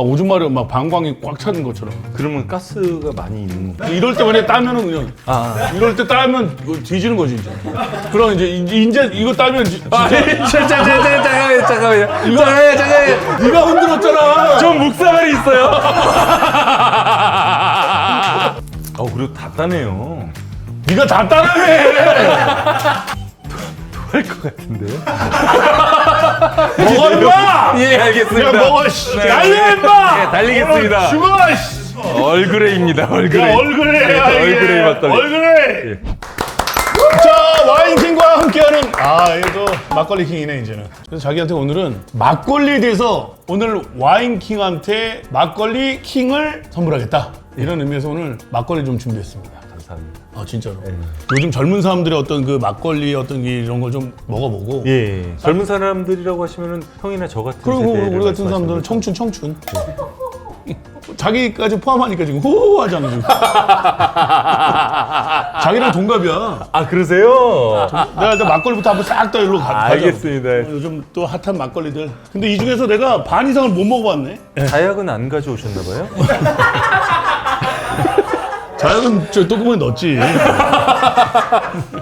오줌 마려 막 방광이 꽉 차는 것처럼. 그러면 가스가 많이 있는. 이럴 때 만약에 따면은 그냥 아, 이럴 때 따면 이거 뒤지는 거지 이제. 그럼 이제 이제 이제 이거 따면 지- 진짜 잠깐, 잠깐, 잠깐만요, 잠깐만요. 잠깐만요, 잠깐만요. 네가 흔들었잖아. 좀 묵사발이 있어요. 어, 그리고 다 따네요. 네가 다 따라해. 할것 같은데요? 먹어 임마. 예, 알겠습니다. 야 먹어 씨. 네. 달려 임마. 예, 달리겠습니다. 어, 죽어 씨. 얼그레이입니다, 얼그레이. 야, 얼굴에 예, 얼그레이 막걸리. 얼굴에. 자 와인 킹과 함께하는 아 이거 막걸리 킹이네 이제는. 그래서 자기한테 오늘은 막걸리에 대해서 오늘 와인 킹한테 막걸리 킹을 선물하겠다 이런 의미에서 오늘 막걸리 좀 준비했습니다. 감사합니다. 아 진짜로. 요즘 젊은 사람들의 어떤 그 막걸리 어떤 게 이런 걸 좀 먹어보고. 예, 젊은 사람들이라고 하시면은 형이나 저 같은 그리고 세대를 우리 같은 사람들은 청춘 청춘. 자기까지 포함하니까 지금 호호 하잖아 지금. 자기랑 동갑이야. 아, 그러세요? 내가 일단 막걸리부터 한번 싹 다 일로 가. 알겠습니다. 어, 요즘 또 핫한 막걸리들. 근데 이 중에서 내가 반 이상을 못 먹어봤네. 다약은 안 가져오셨나 봐요? 자연은 저 뚜껑에 넣었지.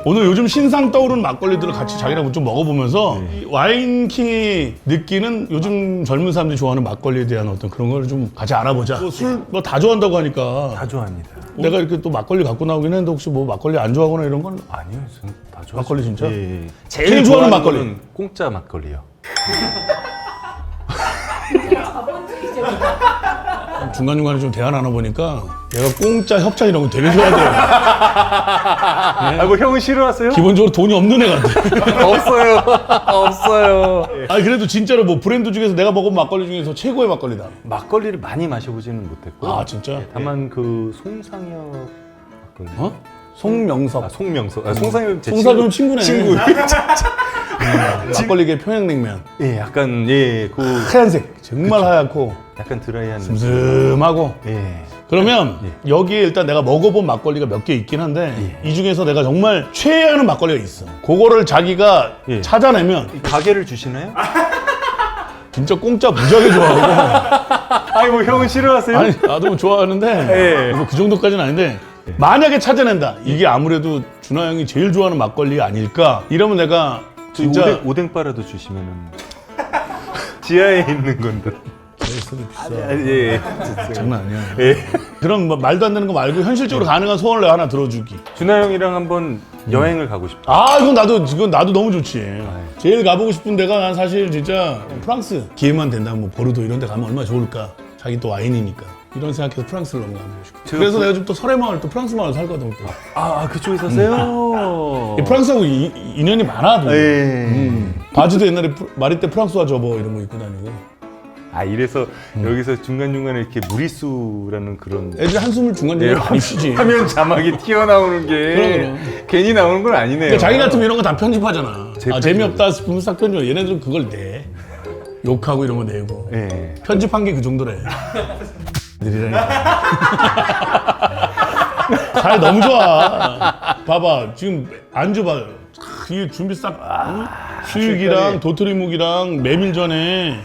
오늘 요즘 신상 떠오르는 막걸리들을 같이 자기랑 좀 먹어보면서 이 와인킹이 느끼는 요즘 젊은 사람들이 좋아하는 막걸리에 대한 어떤 그런 걸 좀 같이 알아보자. 술뭐 다 좋아한다고 하니까 다 좋아합니다. 내가 이렇게 또 막걸리 갖고 나오긴 했는데 혹시 뭐 막걸리 안 좋아하거나 이런 건 아니요, 저는 다 좋아. 막걸리 진짜? 예, 예. 제일 좋아하는 막걸리. 공짜 막걸리요. 중간중간에 좀 대화 나눠보니까 얘가 공짜 협찬 이런 거 되게 좋아하더라고. 아, 뭐 형은 싫어하세요? 기본적으로 돈이 없는 애 같아. 없어요. 없어요. 아니 그래도 진짜로 뭐 브랜드 중에서 내가 먹은 막걸리 중에서 최고의 막걸리다. 막걸리를 많이 마셔보지는 못했고. 아 진짜? 다만 그 송상혁 막걸리. 어? 송명섭. 아, 송명석. 아, 송상혁 제 송사병 친구. 친구네. 친구. 막걸리계 평양냉면. 예, 약간 예, 그 하얀색. 정말 하얗고 약간 드라이한. 슴슴하고. 예. 그러면 여기에 일단 내가 먹어본 막걸리가 몇 개 있긴 한데 예. 이 중에서 내가 정말 최애하는 막걸리가 있어. 그거를 자기가 예. 찾아내면 가게를 주시나요? 진짜 공짜 무지하게 좋아하고. 아니 뭐 형은 싫어하세요? 아니 나도 뭐 좋아하는데 예. 뭐그 정도까지는 아닌데 만약에 찾아낸다 이게 아무래도 준하 형이 제일 좋아하는 막걸리 아닐까 이러면 내가 진짜 오뎅, 오뎅바라도 주시면은 지하에 있는 건데. KS도 비싸 아, 예, 예. 진짜. 장난 아니야 예. 그런 뭐 말도 안 되는 거 말고 현실적으로 가능한 소원을 내가 하나 들어주기 준하 형이랑 한번 여행을 가고 싶다. 아 이건 나도 이건 나도 너무 좋지 제일 가보고 싶은 데가 난 사실 진짜 프랑스 기회만 된다면 뭐 보르도 이런 데 가면 얼마나 좋을까 자기 또 와인이니까 이런 생각해서 프랑스를 너무 가보고 싶고 제가 그래서 그- 내가 좀또 설해 마을 또 프랑스 마을 살거든 또. 아, 아, 그쪽에 사세요? 이 프랑스하고 이, 인연이 많아 또. 예. 음. 바지도 옛날에 프- 마리떼 프랑스와 접어 이런 거 입고 다니고. 아, 이래서 여기서 중간 중간에 이렇게 무리수라는 그런 애들 한숨을 중간중간에 많이 쉬지. 화면 자막이 튀어나오는 게 그럼, 괜히 나오는 건 아니네요. 그러니까 자기 같으면 이런 거 다 편집하잖아. 제 아, 재미없다 싶으면 싹 편집해. 얘네들은 그걸 내. 욕하고 이런 거 내고. 예. 편집한 게 그 정도래 잘 너무 좋아 봐봐 지금 안주 봐 이게 준비 싹 응? 수육이랑 색깔이. 도토리묵이랑 메밀 전에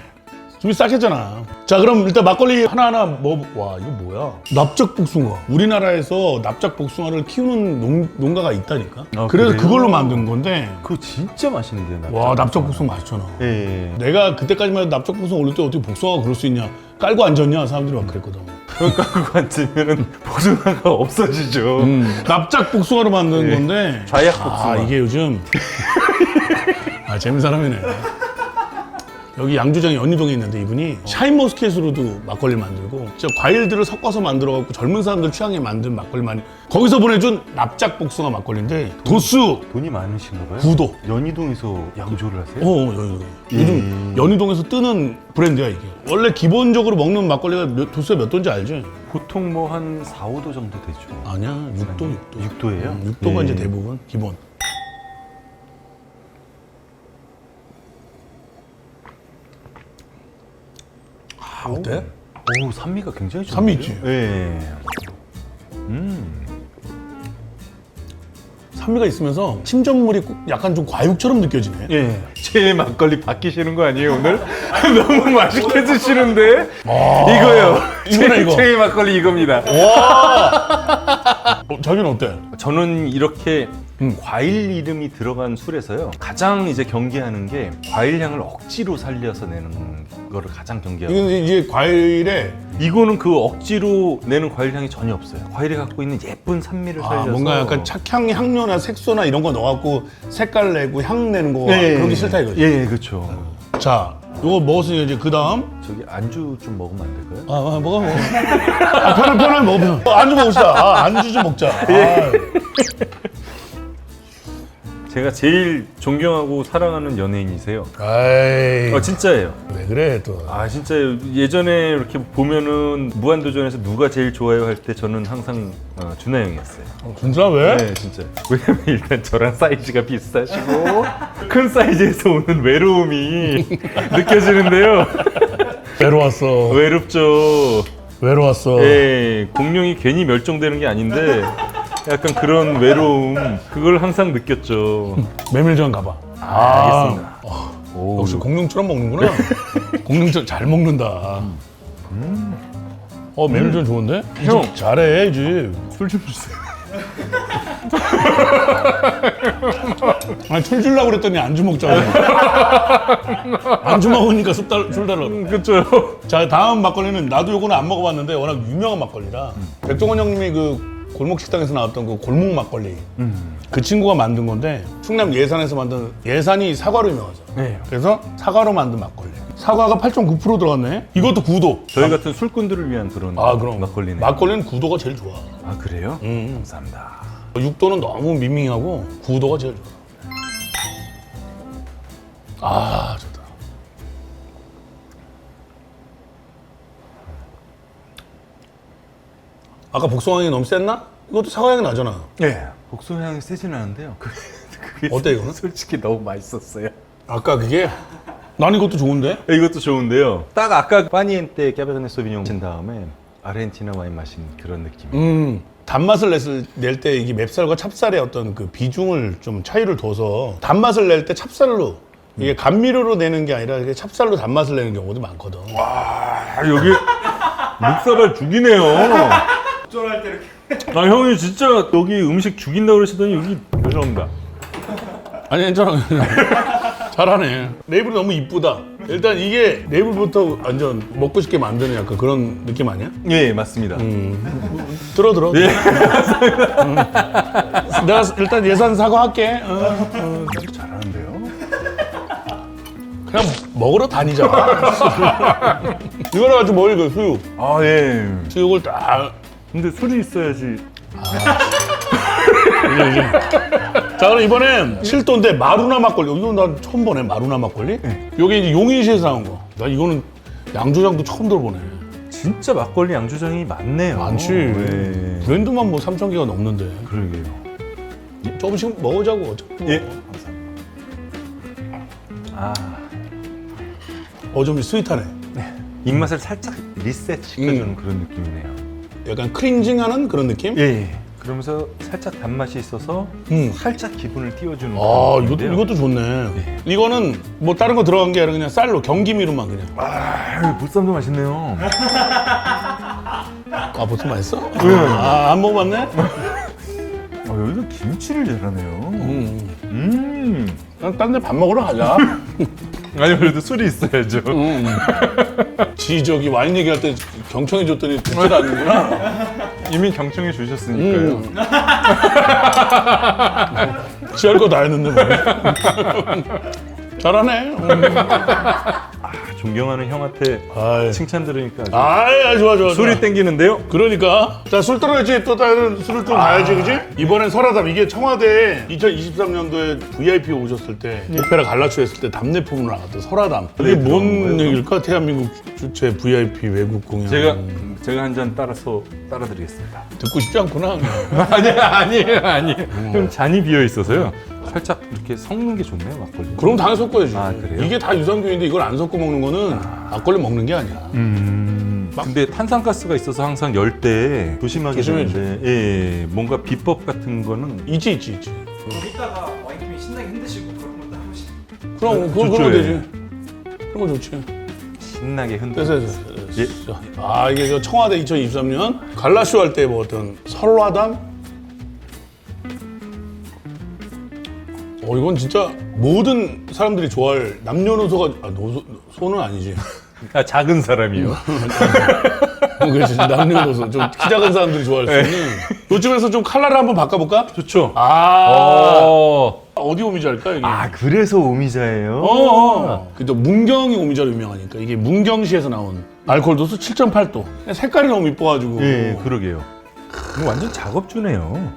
준비 싹 했잖아 자 그럼 일단 막걸리 하나하나 먹와 이거 뭐야 납작 복숭아 우리나라에서 납작 복숭아를 키우는 농, 농가가 있다니까 아, 그래서 그래요? 그걸로 만든 건데 그거 진짜 맛있는데요. 와 납작 복숭아 맛있잖아 예. 내가 그때까지만 해도 납작 복숭아 올릴 때 어떻게 복숭아가 그럴 수 있냐 깔고 앉았냐 사람들이 막 그랬거든 그러니까 그거 앉으면은 보증화가 없어지죠. 납작 복숭아로 만든 예. 건데 좌약 복숭아. 아 이게 요즘 아 재밌는 사람이네 여기 양주장에 연희동에 있는데 이분이 샤인머스켓으로도 막걸리 만들고 진짜 과일들을 섞어서 만들어갖고 젊은 사람들 취향에 만든 막걸리 많이 거기서 보내준 납작 복숭아 막걸리인데 도수 돈이 많으신가 봐요. 9도 연희동에서 양조를 하세요? 어, 연희동. 요즘 연희동에서 뜨는 브랜드야 이게. 원래 기본적으로 먹는 막걸리가 몇, 도수가 몇 도인지 알지? 보통 뭐 한 4, 5도 정도 되죠. 아니야, 6도, 6도. 6도예요? 6도가 이제 대부분 기본. 어때? 오, 산미가 굉장히 산미 좋은데요? 있지? 예. 음. 산미가 있으면서 침전물이 꼭 약간 좀 과육처럼 느껴지네. 예. 제 막걸리 바뀌시는 거 아니에요 오늘? 너무 맛있게 드시는데 이거요. 이거네, 제- 이거. 제 막걸리 이겁니다. 어, 자기는 어때? 저는 이렇게 음. 과일 이름이 들어간 술에서요 가장 이제 경계하는 게 과일 향을 억지로 살려서 내는 거를 가장 경계하고 이건 이제 과일에 이거는 그 억지로 내는 과일 향이 전혀 없어요. 과일이 갖고 있는 예쁜 산미를 아, 살려서 뭔가 약간 착향 향료나 색소나 이런 거 넣어갖고 색깔 내고 향 내는 거 예, 그런 게 싫다 이거지. 예, 예, 그렇죠. 자, 요거 먹었으니까 이제 그 다음 저기 안주 좀 먹으면 안 될까요? 아, 아 먹어 먹어. 아, 편한 편한 먹어. 어, 안주 먹읍시다. 아, 안주 좀 먹자. 아, 제가 제일 존경하고 사랑하는 연예인이세요. 아이, 어, 진짜예요. 왜 그래 또? 아 진짜 예전에 이렇게 보면은 무한도전에서 누가 제일 좋아요 할 때 저는 항상 어, 준하 형이었어요. 진짜 왜? 네 진짜. 왜냐면 일단 저랑 사이즈가 비슷하시고 큰 사이즈에서 오는 외로움이 느껴지는데요. 외로웠어. 외롭죠. 외로웠어. 예, 공룡이 괜히 멸종되는 게 아닌데 약간 그런 외로움 그걸 항상 느꼈죠. 메밀전 가봐. 알겠습니다. 어, 오, 역시 공룡처럼 먹는구나. 공룡처럼 잘 먹는다. 어 메밀전 좋은데? 이집 형. 잘해 이 집. 술좀 주세요. 아니 술 주려고 그랬더니 안주 먹자고. 안주 먹으니까 술, 달, 술 달라고. 그렇죠. 자 다음 막걸리는 나도 요거는 안 먹어봤는데 워낙 유명한 막걸리라 백종원 형님이 그 골목 식당에서 나왔던 그 골목 막걸리 그 친구가 만든 건데 충남 예산에서 만든 예산이 사과로 유명하죠. 네. 그래서 사과로 만든 막걸리. 사과가 8.9% 들어갔네. 이것도 구도. 저희 같은 술꾼들을 위한 그런 아 그럼 막걸리네. 막걸리는 구도가 제일 좋아. 아 그래요? 음. 감사합니다. 육도는 너무 밍밍하고 구도가 제일 좋아. 아좋 아까 복숭아향이 너무 셌나? 이것도 사과향이 나잖아. 네. 복숭 향이 세진 않은데요. 그, 그게 어때, 이거는? 솔직히 너무 맛있었어요. 아까 그게 난 이것도 좋은데? 이것도 좋은데요. 딱 아까 파니엔테 캐베르네 소비뇽 친 다음에 아르헨티나 와인 마신 그런 느낌. 음 단맛을 냈을 낼 때 이게 맵살과 찹쌀의 어떤 그 비중을 좀 차이를 둬서 단맛을 낼 때 찹쌀로 이게 감미료로 내는 게 아니라 이게 찹쌀로 단맛을 내는 경우도 많거든. 아 여기 묵사발 죽이네요. 쫄할 때 이렇게 아 형이 진짜 여기 음식 죽인다 그러시더니 여기 죄송합니다. 아니 괜찮아. 잘하네. 레이블이 너무 이쁘다. 일단 이게 레이블부터 완전 먹고 싶게 만드는 약간 그런 느낌 아니야? 예 맞습니다. 들어 들어. 예. 음. 내가 일단 예산 사과할게. 어, 어. 잘하는데요. 그냥 먹으러 다니자. 이거를 가지고 뭘그 수육. 아 예. 수육을 딱 근데 술이 있어야지. 이제 이제. 자 그럼 이번엔 7도인데 마루나 막걸리. 이건 난 처음 보네 마루나 막걸리. 요게 이제 용인시에서 나온 거. 나 이거는 양조장도 처음 들어보네. 진짜 막걸리 양조장이 많네요. 많지. 네. 브랜드만 뭐 3천 개가 넘는데. 그러게요. 조금씩 먹으자고. 어차피 뭐. 예. 아 어, 좀 스윗하네. 입맛을 살짝 리셋 시켜주는 음. 그런 느낌이네요. 약간 크린징하는 그런 느낌? 예. 그러면서 살짝 단맛이 있어서 음. 살짝 기분을 띄워주는. 아, 그런 이것도, 느낌인데요. 이것도 좋네. 이거는 뭐 다른 거 들어간 게 아니라 그냥 쌀로 경기미로만 그냥. 아, 보쌈도 맛있네요. 아, 보통 맛있어? 아, 안 먹어봤네? 아, 여기가 김치를 잘하네요. 음. 음. 딴 데 밥 먹으러 가자. 아니 그래도 술이 있어야죠. 음. 지 저기 와인 얘기할 때 경청해 줬더니 듣질 않는구나. 이미 경청해 주셨으니까요. 음. 지할 거 다 했는데 뭐. 잘하네. 음. 아, 존경하는 형한테 아이. 칭찬 들으니까 아주 아이, 좋아, 좋아. 술이 좋아. 땡기는데요. 그러니까 자 술 떨어야지 또 다른 술을 좀 가야지 그지? 이번엔 설화담 이게 청와대 2023년도에 VIP 오셨을 때 오페라 갈라쇼 했을 때 답례품으로 나갔던 설화담 이게 네, 뭔? 얘기일까? 대한민국 주최 VIP 외국 공연 제가 제가 한 잔 따라서 따라 드리겠습니다. 듣고 싶지 않구나 아니 아니에요 아니에요. 좀 잔이 비어 있어서요. 살짝 이렇게 섞는 게 좋네요 막걸리. 그럼 당연히 섞어야지 아, 그래요? 이게 다 유산균인데 이걸 안 섞어 먹는 거는 막걸리 먹는 게 아니야 음. 근데 탄산가스가 있어서 항상 열때 조심하게 조심해야지. 되는데 예, 뭔가 비법 같은 거는 있지 있지 있지 거기다가 와인팀이 신나게 흔드시고 그런 것도 한 번씩. 그럼 그건 좋죠, 그런 거 예. 되지. 그런 거 좋지. 신나게 흔들. 됐어 됐어. 됐어. 아 이게 저 청와대 2023년 갈라쇼 할때뭐 어떤 설화담? 어 이건 진짜 모든 사람들이 좋아할 남녀노소가 아 노소 소는 아니지. 아, 작은 사람이요. 어, 그렇지 남녀노소 좀 키 작은 사람들이 좋아할 수 있는. 요즘에서 좀 칼라를 한번 바꿔볼까? 좋죠. 아 어. 어디 오미자일까 이게? 아 그래서 오미자예요. 어. 그또 문경이 오미자로 유명하니까 이게 문경시에서 나온 알코올 도수 7.8도. 색깔이 너무 이뻐가지고. 예, 그러게요. 이거 완전 작업주네요.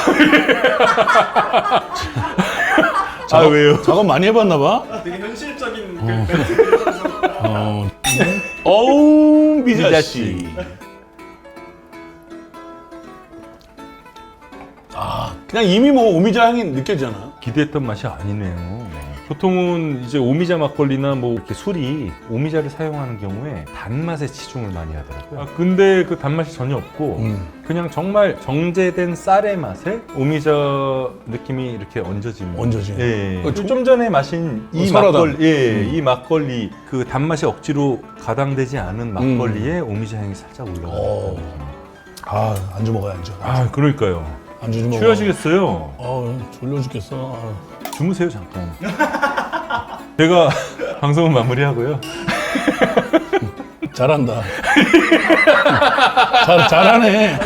아 왜요? 작업 많이 해봤나 봐. 되게 현실적인 그 어. 어우 미자 미자 씨. 씨. 아 그냥 이미 뭐 오미자 향이 느껴지잖아. 기대했던 맛이 아니네요. 보통은 이제 오미자 막걸리나 뭐 이렇게 술이 오미자를 사용하는 경우에 단맛에 치중을 많이 하더라고요. 아, 근데 그 단맛이 전혀 없고 음. 그냥 정말 정제된 쌀의 맛에 오미자 느낌이 이렇게 얹어지는. 얹어지는. 예. 그좀 전에 마신 이 어, 설화당. 막걸리, 예, 음. 이 막걸리 그 단맛이 억지로 가당되지 않은 막걸리에 오미자 향이 살짝 올라가요. 어. 아 안주 먹어야 안주. 아, 그러니까요. 안주 좀 먹어. 취하시겠어요? 어 졸려 죽겠어. 아. 주무세요 잠깐. 제가 방송은 마무리하고요. 잘한다. 잘 잘하네.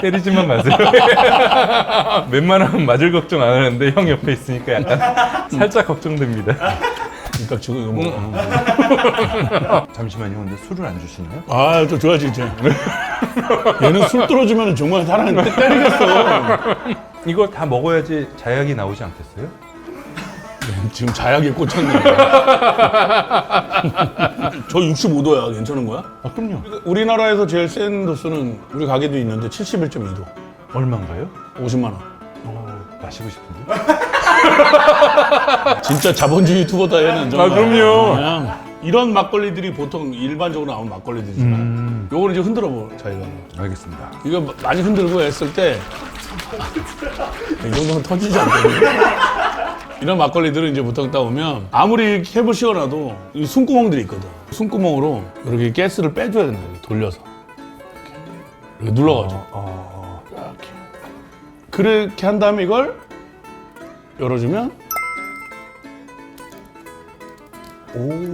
때리지만 마세요. 웬만하면 맞을 걱정 안 하는데 형 옆에 있으니까 약간 살짝 걱정됩니다. 그러니까 지금 이거 먹어. 잠시만요. 근데 술을 안 주시나요? 아, 저 좋아지 이제. 얘는 술 떨어지면 정말 사람 때- 때리겠어. 이거 다 먹어야지 자약이 나오지 않겠어요? 지금 자약에 꽂혔네. 저 65도야. 괜찮은 거야? 아 그럼요. 우리나라에서 제일 센 도수는 우리 가게도 있는데 71.2도. 얼마인가요? 50만 원. 어, 마시고 싶은데. 진짜 자본주의 유튜버다 얘는 정말. 아, 그럼요. 그냥 이런 막걸리들이 보통 일반적으로 나오는 막걸리들이잖아. 음. 요거는 이제 흔들어 보 자기가. 알겠습니다. 이거 많이 흔들고 했을 때 이 정도면 터지지 않거든요. 이런 막걸리들은 이제 보통 따오면 아무리 캡을 씌워놔도 이 숨구멍들이 있거든. 숨구멍으로 이렇게 가스를 빼줘야 된다. 이렇게 돌려서 이렇게, 이렇게 눌러가지고 어, 이렇게 그렇게 한 다음에 이걸 열어주면 오.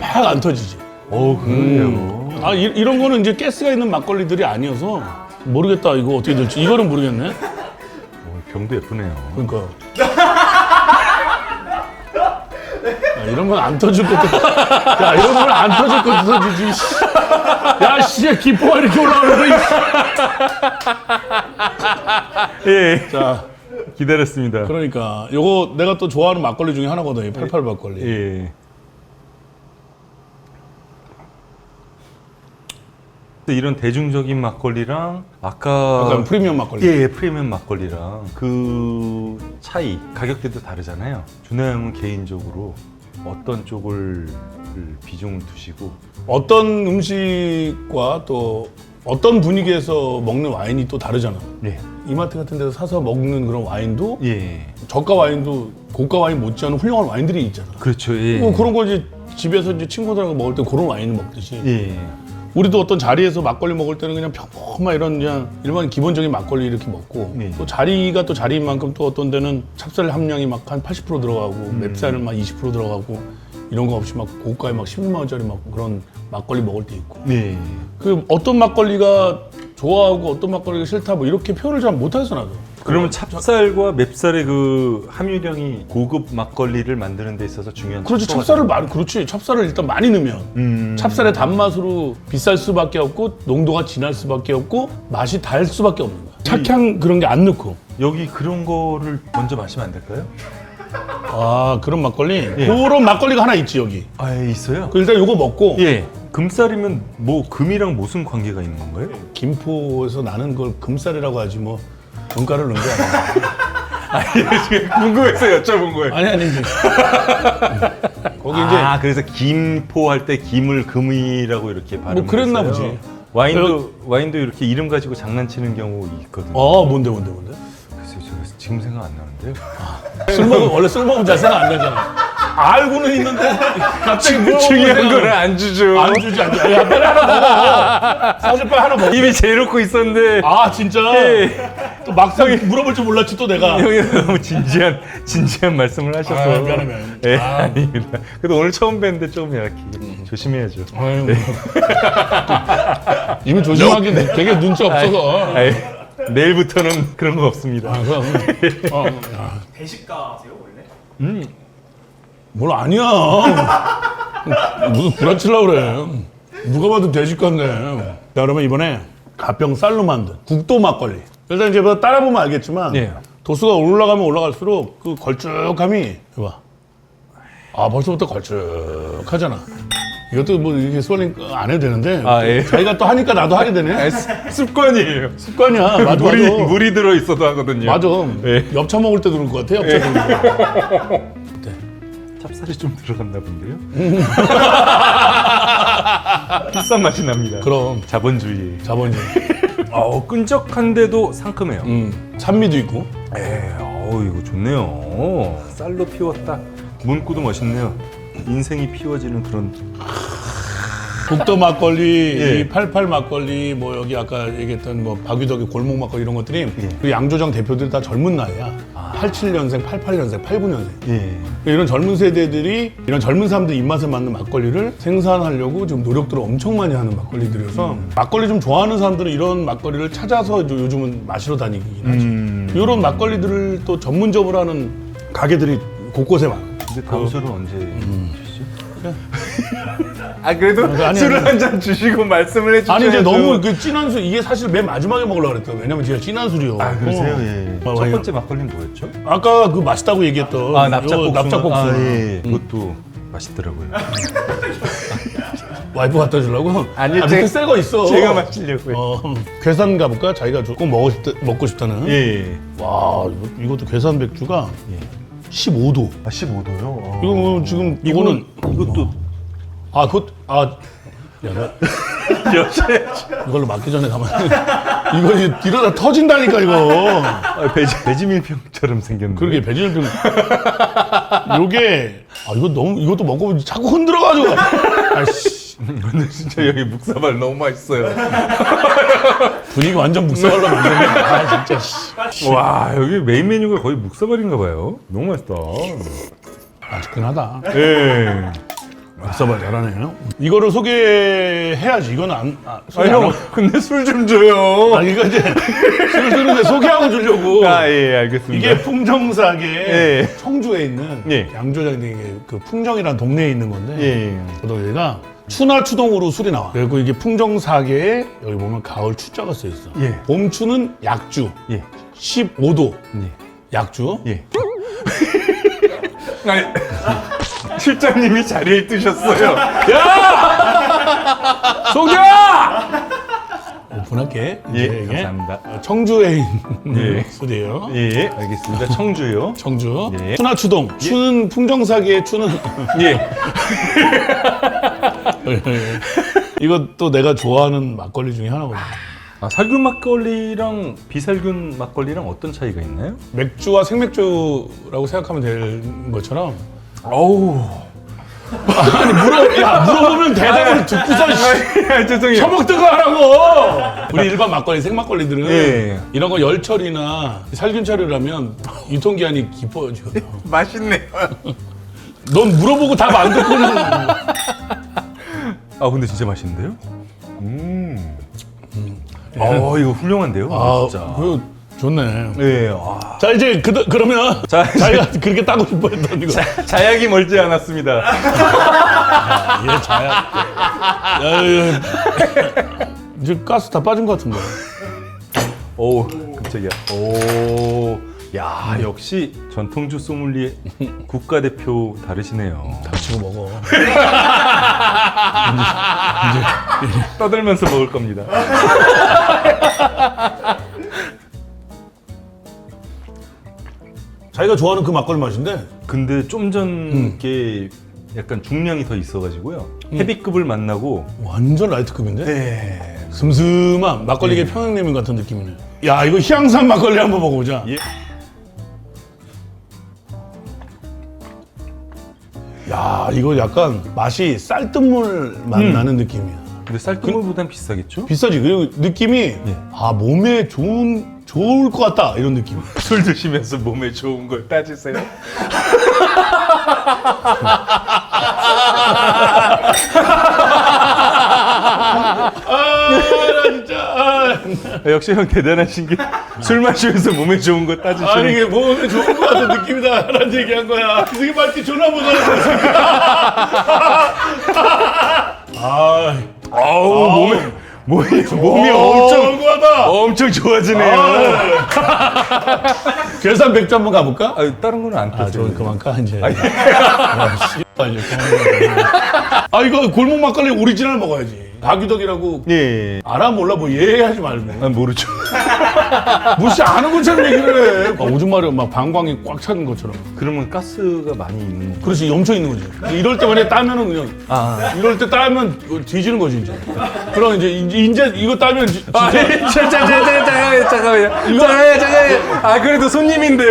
팍안 터지지. 어 그래요. 아 이, 이런 거는 이제 가스가 있는 막걸리들이 아니어서 모르겠다. 이거 어떻게 될지 이거는 모르겠네. 어, 병도 예쁘네요. 그러니까. 야, 이런 건 안 터질 것도. 야, 이런 건 안 터질 것도 터지지. 씨. 야, 씨, 기포가 이렇게 올라오는 거. 예. 자, 기다렸습니다. 그러니까 요거 내가 또 좋아하는 막걸리 중에 하나거든. 이88 막걸리. 예. 이런 대중적인 막걸리랑 아까 약간 프리미엄 막걸리. 예, 예, 프리미엄 막걸리랑 그 차이 가격대도 다르잖아요. 준하 형은 개인적으로 어떤 쪽을 비중을 두시고 어떤 음식과 또 어떤 분위기에서 먹는 와인이 또 다르잖아. 예, 이마트 같은 데서 사서 먹는 그런 와인도 예, 저가 와인도 고가 와인 못지않은 훌륭한 와인들이 있잖아. 그렇죠. 예, 뭐 그런 거 이제 집에서 이제 친구들하고 먹을 때 그런 와인을 먹듯이 예, 우리도 어떤 자리에서 막걸리 먹을 때는 그냥 평범한 이런 그냥 일반 기본적인 막걸리 이렇게 먹고 네. 또 자리가 또 자리인 만큼 또 어떤 데는 찹쌀 함량이 막 한 80% 들어가고 음. 맵쌀은 막 20% 들어가고 이런 거 없이 막 고가에 막 10만 원짜리 막 그런 막걸리 먹을 때 있고 예. 그 어떤 막걸리가 좋아하고 어떤 막걸리가 싫다 뭐 이렇게 표현을 잘 못하겠어 나도 그러면 찹쌀과 맵쌀의 그 함유량이 고급 막걸리를 만드는 데 있어서 중요한 그렇지 찹쌀을 많이 그렇지 찹쌀을 일단 많이 넣으면 음. 찹쌀의 단맛으로 비쌀 수밖에 없고 농도가 진할 수밖에 없고 맛이 달 수밖에 없는 거야. 착향 그런 게 안 넣고. 여기 그런 거를 먼저 마시면 안 될까요? 아 그런 막걸리. 그런 막걸리가 하나 있지 여기. 아, 예, 있어요. 그 일단 요거 먹고 예. 금쌀이면 뭐 금이랑 무슨 관계가 있는 건가요? 김포에서 나는 걸 금쌀이라고 하지 뭐 원가를 넣은 게 아니야. 궁금해서 여쭤본 거예요. 아니 아니. 이제. 거기 이제 아, 그래서 김포 할 때 김을 금이라고 이렇게 발음. 뭐 그랬나 보지. 와인도 와인도 이렇게 이름 가지고 장난치는 경우 있거든요. 어 뭔데 뭔데 뭔데? 지금 생각 안 나는데. 술 먹으면 원래 술 먹으면 잘 생각 안 나잖아. 알고는 있는데 갑자기 물어보면 중요한 거는 안 주죠. 안 주지 안 주지. 야 빨리 하나 먹어. 사실 빨리 하나 먹어. 이미 재놓고 있었는데 아 진짜? 예. 또 막상 물어볼 줄 몰랐지 또 내가. 형이 너무 진지한 진지한 말씀을 하셔서. 아, 미안해, 미안해. 예, 아. 아 닙니다. 그래도 오늘 처음 뵀는데 좀 이렇게 조심해야죠. 아유, 이미 조심하기 되게 눈치 없어서. 아이, 내일부터는 그런 거 없습니다. 아, 그럼. 어, 야, 대식가세요 원래? 음, 뭘 아니야. 무슨 구라치려고 그래. 누가 봐도 돼지 같네. 자, 그러면 이번에 가평 쌀로 만든 국도 막걸리. 일단 이제 뭐 따라 보면 알겠지만 예. 도수가 올라가면 올라갈수록 그 걸쭉함이 봐봐. 아 벌써부터 걸쭉하잖아. 이것도 뭐 이렇게 스월링 안 해도 되는데 아, 예. 자기가 또 하니까 나도 하게 되네. 아, 습- 습관이에요. 습관이야. 맞아, 물이 맞아. 물이 들어 있어도 하거든요. 맞아. 예. 엽차 먹을 때도 그럴 것 같아. 엽차 먹을 때. 찹쌀이 좀 들어갔나 본데요. 비싼 맛이 납니다. 그럼 자본주의. 자본주의. 어 끈적한데도 상큼해요. 음, 산미도 있고. 에, 어우 이거 좋네요. 쌀로 피웠다. 문구도 멋있네요. 인생이 피워지는 그런. 북도 막걸리, 예. 이88 막걸리, 뭐 여기 아까 얘기했던 뭐 박유덕의 골목 막걸리 이런 것들이 예. 그 양조장 대표들이 다 젊은 나이야. 87년생, 88년생, 89년생. 예. 이런 젊은 세대들이 이런 젊은 사람들 입맛에 맞는 막걸리를 생산하려고 지금 노력들을 엄청 많이 하는 막걸리들이어서 음. 막걸리 좀 좋아하는 사람들은 이런 막걸리를 찾아서 요- 요즘은 마시러 다니긴 하지. 음. 이런 막걸리들을 또 전문적으로 하는 가게들이 곳곳에 많아. 근데 다음 술은 언제 주시죠? 그래. 아 그래도 아니, 아니. 술을 한잔 주시고 말씀을 해주셔야죠. 아니 이제 너무 그 진한 술 이게 사실 맨 마지막에 먹으려고 그랬다. 왜냐면 제가 진한 술이요. 아 그러세요? 어. 예. 어, 첫 예. 번째 막걸리는 뭐였죠? 아까 그 맛있다고 얘기했던 아 납작 요 복숭아. 납작 복숭아. 아, 예. 그것도 맛있더라고요. 와이프 갖다 주려고? 아니, 아, 제- 밑에 새거 있어. 제가 마시려고요. 어, 괴산 가볼까? 자기가 꼭 먹고 싶다, 먹고 싶다는. 예. 와 이거, 이것도 괴산 백주가 예. 15도. 아 15도요? 이거 뭐 지금 이거는 이것도 아 그것 아. 야, 나 여셔야죠. 이걸로 맞기 전에 가만. 이거 이거 이러다 터진다니까 이거. 아, 베지, 베지밀병처럼 생겼네. 그러게 배질병. 요게 아 이거 너무 이것도 먹고 자꾸 흔들어가지고. 아씨 근데 진짜 여기 묵사발 너무 맛있어요. 분위기 완전 묵살로 만드네. 아 진짜. 씨. 와 여기 메인 메뉴가 거의 묵사발인가 봐요. 너무 맛있다. 아쉽긴하다. 예. 묵사발 잘하네요. 이거를 소개해야지. 이거는 안. 아, 아 소개 안 형, 하고. 근데 술 좀 줘요. 아 이거 이제 술 주는데 소개하고 주려고. 아, 예, 알겠습니다. 이게 풍정사계 예. 청주에 있는 예. 양조장이 그 풍정이라는 동네에 있는 건데 예. 그래도 여기가 추나 추동으로 술이 나와. 그리고 이게 풍정사계에 여기 보면 가을 추자가 써 있어. 예. 봄추는 약주 예. 15도 예. 약주. 예. 아니, 실장님이 자리에 뜨셨어요. 소개야! 오픈할게. 예, 이제 이게 감사합니다. 청주에 있는 예. 술이에요. 예, 알겠습니다. 청주요. 청주. 예. 추나 추동. 추는 풍정사계에 추는 예. 이것도 내가 좋아하는 막걸리 중에 하나거든요. 아, 살균 막걸리랑 비살균 막걸리랑 어떤 차이가 있나요? 맥주와 생맥주라고 생각하면 되는 것처럼 어우. 아니 물어 야 물어보면 대답을 듣고서 씨, 아, 죄송해요. 처먹든가 하라고 우리 일반 막걸리 생막걸리들은 예. 이런 거 열처리나 살균 처리라면 유통기한이 깊어져요 맛있네요. 넌 물어보고 답 안 듣고 그냥 아, 근데 진짜 맛있는데요? 음. 어, 이거 훌륭한데요? 아 진짜. 그 좋네 예, 아. 자 이제 그, 그러면 자, 자기가 그렇게 따고 싶어 했던 이거 자약이 멀지 않았습니다. 얘 자야 야, 야. 이제 가스 다 빠진 것 같은데 오, 깜짝이야. 오, 야, 역시 전통주 소믈리에 국가대표 다르시네요. 닥치고 먹어 떠들면서 먹을 겁니다. 자기가 좋아하는 그 막걸리 맛인데 근데 좀 전게 약간 중량이 더 있어가지고요. 헤비급을 만나고 완전 라이트급인데 네, 슴슴한 막걸리계 평양냉면 같은 느낌이네. 야 이거 희양산 막걸리 한번 먹어보자. 예. 야 이거 약간 맛이 쌀뜨물 맛 음. 나는 느낌이야. 근데 쌀뜨물보단 비싸겠죠? 비싸지. 그리고 느낌이 아 몸에 좋은 좋을 것 같다 이런 느낌. 술 드시면서 몸에 좋은 걸 따지세요? 아나 진짜. 아. 역시 형 대단하신 게 술 마시면서 몸에 좋은 거 따지시는 아니 이게 몸에 좋은 것 같은 느낌이다 라는 얘기한 거야. 이게 말기 존나 못하는 아, 아우 몸에 몸이 몸이 어, 엄청 얼굴하다. 엄청 좋아지네요. 아. 계산 백주 한번 가볼까? 아, 다른 거는 안 아, 탔어요. 저 그만 까 이제. 아, 씨. 아, 이제 그만. 아, 이거 골목 막걸리 오리지널 먹어야지. 박유덕이라고 예. 알아 몰라 뭐 예하지 말고 아, 모르죠. 무시 아는 것처럼 얘기를 해. 아, 오줌 마려 막 방광이 꽉 차는 것처럼. 그러면 가스가 많이 있는 거. 그렇지 엄청 있는 거지. 이럴 때 만약 따면은 그냥 아. 이럴 때 따면 이거 뒤지는 거지 이제. 그럼 이제 이제, 이거 따면 지- 진짜 아, 잠깐, 잠깐, 잠깐, 잠깐만요, 잠깐만요. 잠깐만요, 잠깐만요. 아, 그래도 손님인데.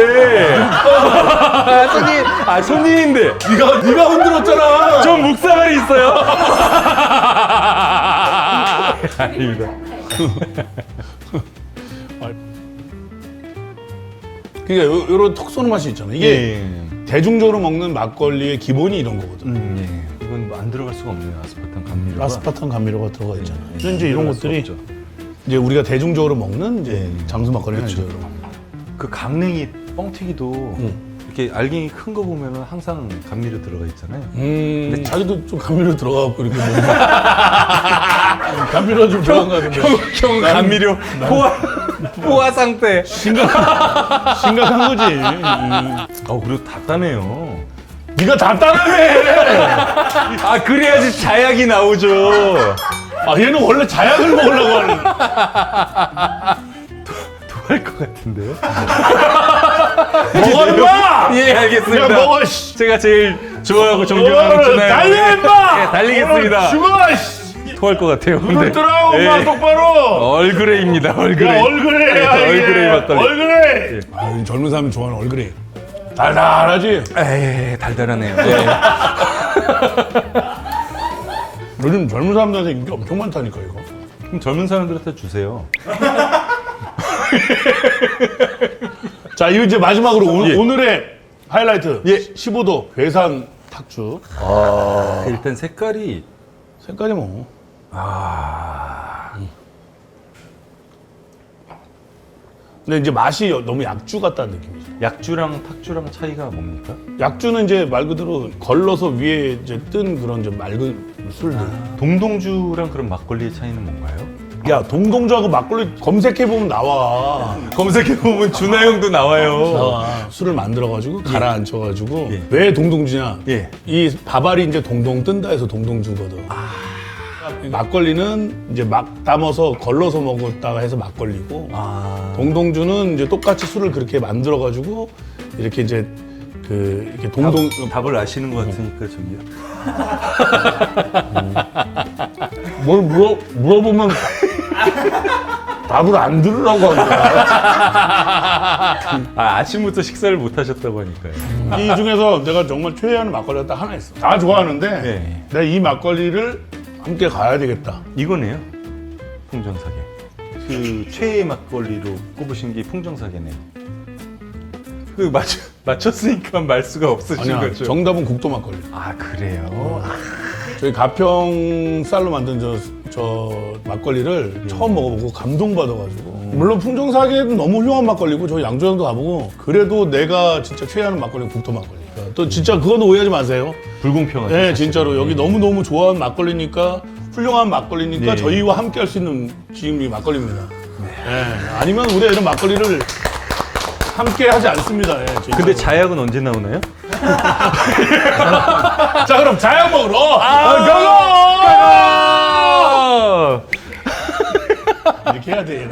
아, 손님, 아, 손님인데. 네가 네가 흔들었잖아. 전 묵사발이 있어요. 아닙니다. 그러니까 요, 요런 톡 쏘는 맛이 있잖아. 이게 예. 대중적으로 먹는 막걸리의 기본이 이런 거거든. 음, 예. 이건 뭐안 들어갈 수가 없네요. 아스파탐 감미료가. 아스파탐 감미료가 들어가 있잖아. 그래서 이제 이런 들어갈 수 것들이 없죠. 이제 우리가 대중적으로 먹는 이제 예. 장수 막걸리는 이제 이런. 그 강냉이 뻥튀기도 이렇게 알갱이 큰 거 보면은 항상 감미료 들어가 있잖아요. 음, 근데 자기도 좀 감미료 들어가고 이렇게 먹는. 감미료 좀 들어간 거 같은데. 형 감미료 포화 포화 상태. 심각, 심각한 거지. 음. 어 그리고 다 따네요. 네가 다 따라해. 아 그래야지 자약이 나오죠. 아 얘는 원래 자약을 먹으려고 하는. 토할 것 같은데요? 먹어 임마. 예 알겠습니다. 야 먹어 씨. 제가 제일 좋아하고 존경하는 어, 준하 달려 임마. 예, 달리겠습니다. 어, 죽어 씨. 토할 것 같아요. 눈을 뜨라고 임마 예. 똑바로. 얼그레이입니다. 얼그레이. 야, 얼그레이야 예, 이게. 얼그레이 막걸리. 얼그레이. 아, 이 젊은 사람이 좋아하는 얼그레이. 달달하지. 에이 달달하네요. 예. 요즘 젊은 사람들한테 인기 엄청 많다니까 이거. 그럼 젊은 사람들한테 주세요. 자, 이거 이제 마지막으로 오, 예. 오늘의 하이라이트. 예. 15도 괴산 탁주. 일단 색깔이 색깔이 뭐. 아 근데 이제 맛이 너무 약주 같다는 느낌이죠. 약주랑 탁주랑 차이가 뭡니까? 약주는 이제 말 그대로 걸러서 위에 이제 뜬 그런 좀 맑은 술들. 동동주랑 그런 막걸리의 차이는 뭔가요? 야, 동동주하고 막걸리 검색해 보면 나와. 검색해 보면 준하 형도 나와요. 나와. 술을 만들어가지고 가라앉혀가지고 예. 왜 동동주냐? 예. 이 밥알이 이제 동동 뜬다 해서 동동주거든. 아. 막걸리는 이제 막 담아서 걸러서 먹었다가 해서 막걸리고 아 동동주는 이제 똑같이 술을 그렇게 만들어 가지고 이렇게 이제 그 이렇게 동동 답을 아시는 것 같으니까 저기요. 뭘 물어 물어보면 답을 안 들으라고 하는. 아 아침부터 식사를 못 하셨다고 하니까요. 이 중에서 내가 정말 최애하는 막걸리가 딱 하나 있어. 다 좋아하는데 네. 내가 이 막걸리를 함께 가야 되겠다. 이거네요. 풍정사계. 그 최애 막걸리로 꼽으신 게 풍정사계네요. 그 맞, 맞췄으니까 말 수가 없으신 아니야 거죠. 정답은 국도 막걸리. 아 그래요. 저희 가평 쌀로 만든 저, 저 막걸리를 처음 먹어보고 감동받아가지고 물론 풍정사계는 너무 훌륭한 막걸리고 저희 양조장도 가보고 그래도 내가 진짜 최애하는 막걸리는 국도 막걸리 그러니까 또 진짜 그건 오해하지 마세요. 불공평하죠. 네, 사실은. 진짜로 여기 네. 너무 너무 좋아하는 막걸리니까 훌륭한 막걸리니까 네. 저희와 함께 할 수 있는 지금 이 막걸리입니다. 네, 네. 아니면 우리가 이런 막걸리를 함께 하지 않습니다. 예, 근데 자약은 언제 나오나요? 자 그럼 자연 먹으러 아, 아 고고! 이렇게 해야 돼.